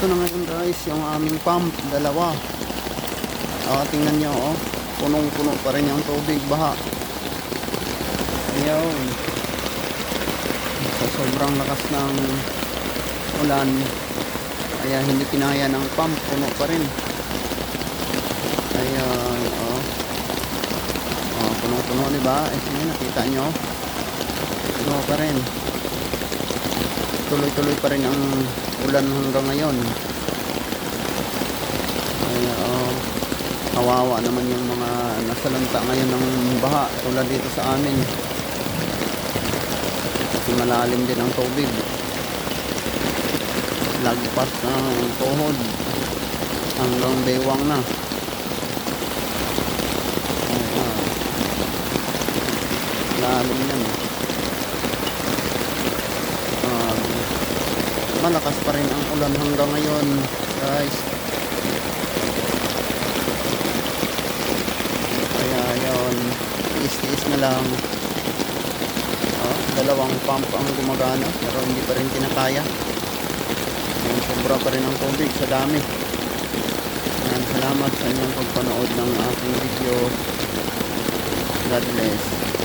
ito na ngayon guys, yung aming pump, dalawa. Ah, tingnan nyo, oh. Punong-puno pa rin yung tubig, baha. Ayun. Sa sobrang lakas ng ulan, kaya hindi kinaya ng pump, puno pa rin. Ayan, oh. Oh, punong-puno, di ba? Eh, sige, nakita nyo. Puno pa rin. Tuloy-tuloy pa rin ang ulan hanggang ngayon. Kaya, oh, kawawa naman yung mga nasalanta ngayon ng baha tulad dito sa amin. Kasi malalim din ang tubig. Lagpas ng tuhod hanggang bewang na. Lalim yan. Ah, malakas pa rin ang ulan hanggang ngayon guys. Kaya yun tiis-tiis na lang. Oh, dalawang pump ang gumagana pero hindi pa rin kinakaya. Ayan, sobra pa rin ang tubig sa dami. Ayan, salamat sa inyong pagpanood ng aking video. God bless